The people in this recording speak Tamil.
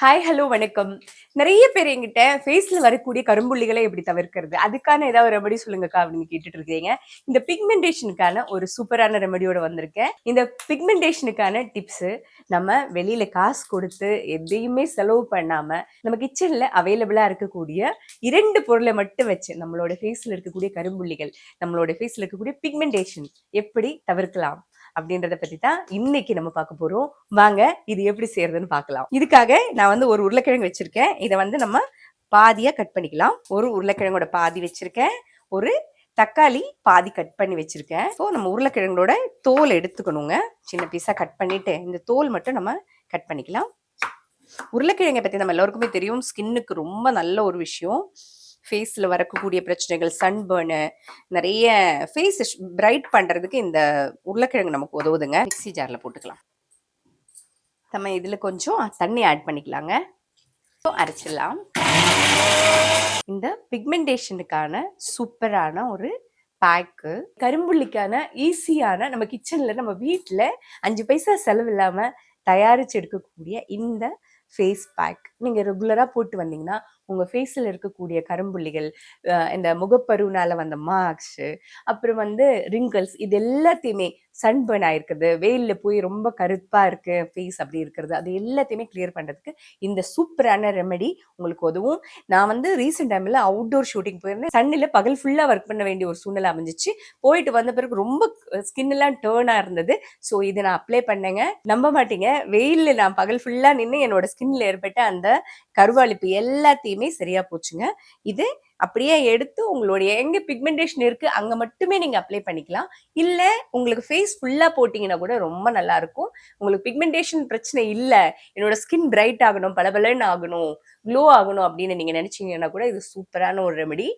ஹாய் ஹலோ வணக்கம். நிறைய பேர் என்கிட்ட ஃபேஸ்ல வரக்கூடிய கரும்புள்ளிகளை எப்படி தவிர்க்கிறது? அதுக்கான ஏதாவது ரெமடி சொல்லுங்கக்கா அப்படின்னு கேட்டுட்டு இருக்கீங்க இந்த பிக்மெண்டேஷனுக்கான ஒரு சூப்பரான ரெமடியோட வந்திருக்கேன். இந்த பிக்மெண்டேஷனுக்கான டிப்ஸ் நம்ம வெளியில காசு கொடுத்து எதையுமே செலவு பண்ணாம நம்ம கிச்சன்ல அவைலபிளா இருக்கக்கூடிய இரண்டு பொருளை மட்டும் வச்சு நம்மளோட ஃபேஸ்ல இருக்கக்கூடிய கரும்புள்ளிகள் நம்மளோட ஃபேஸ்ல இருக்கக்கூடிய பிக்மெண்டேஷன் எப்படி தவிர்க்கலாம்? அப்படின்றத பத்தி தான் இன்னைக்கு நம்ம பார்க்க போறோம். வாங்க இது எப்படி செய்யறதுன்னு பார்க்கலாம். இதுக்காக நான் வந்து ஒரு உருளைக்கிழங்கு வச்சிருக்கேன். இதை வந்து நம்ம பாதியா கட் பண்ணிக்கலாம். ஒரு உருளைக்கிழங்கோட பாதி வச்சிருக்கேன். ஒரு தக்காளி பாதி கட் பண்ணி வச்சிருக்கேன். ஸோ நம்ம உருளைக்கிழங்கோட தோல் எடுத்துக்கணுங்க. சின்ன பீஸாக கட் பண்ணிட்டு இந்த தோல் மட்டும் நம்ம கட் பண்ணிக்கலாம். உருளைக்கிழங்கை பத்தி நம்ம எல்லாருக்குமே தெரியும். ஸ்கின்னுக்கு ரொம்ப நல்ல ஒரு விஷயம். ஃபேஸில் வரக்கூடிய பிரச்சனைகள் சன்பர்னு நிறைய ஃபேஸ் பிரைட் பண்ணுறதுக்கு இந்த உருளைக்கிழங்கு நமக்கு உதவுதுங்க. மிக்ஸி ஜாரில் போட்டுக்கலாம். நம்ம இதில் கொஞ்சம் தண்ணி ஆட் பண்ணிக்கலாங்க. ஸோ அரைச்சிடலாம். இந்த பிக்மெண்டேஷனுக்கான சூப்பரான ஒரு பேக்கு கரும்புள்ளிக்கான ஈஸியான நம்ம கிச்சனில் நம்ம வீட்டில் அஞ்சு பைசா செலவு இல்லாமல் தயாரித்து எடுக்கக்கூடிய இந்த ஃபேஸ் பேக் நீங்கள் ரெகுலராக போட்டு வந்தீங்கன்னா உங்கள் ஃபேஸில் இருக்கக்கூடிய கரும்புள்ளிகள் இந்த முகப்பருனால வந்த மார்க்ஸு அப்புறம் வந்து ரிங்கிள்ஸ் இது எல்லாத்தையுமே சன்பர்ன் ஆயிருக்குது வெயிலில் போய் ரொம்ப கருப்பாக இருக்குது ஃபேஸ் அப்படி இருக்கிறது அது எல்லாத்தையுமே கிளியர் பண்ணுறதுக்கு இந்த சூப்பரான ரெமெடி உங்களுக்கு உதவும். நான் வந்து ரீசெண்ட் டைமில் அவுட்டோர் ஷூட்டிங் போயிருந்தேன். சன்னில் பகல் ஃபுல்லாக ஒர்க் பண்ண வேண்டிய ஒரு சூழ்நிலை அமைஞ்சிச்சு. போயிட்டு வந்த பிறகு ரொம்ப ஸ்கின் எல்லாம் டேர்னாக இருந்தது. ஸோ இதை நான் அப்ளை பண்ணேங்க. நம்ப மாட்டீங்க. வெயிலில் நான் பகல் ஃபுல்லாக நின்று என்னோட ஸ்கின்ல ஏற்பட்ட அந்த கருவாளிப்பு எல்லாத்தையுமே சரியா போச்சுங்க. இது அப்படியே எடுத்து உங்களுடைய எங்க பிக்மெண்டேஷன் இருக்கு அங்க மட்டுமே நீங்க அப்ளை பண்ணிக்கலாம். இல்ல உங்களுக்கு ஃபேஸ் ஃபுல்லா போட்டீங்கன்னா கூட ரொம்ப நல்லா இருக்கும் உங்களுக்கு பிக்மெண்டேஷன் பிரச்சனை இல்ல என்னோட ஸ்கின் பிரைட் ஆகணும் பளபளன்னு ஆகணும் க்ளோ ஆகணும் அப்படின்னு நீங்க நினைச்சீங்கன்னா கூட இது சூப்பரான ஒரு ரெமெடி.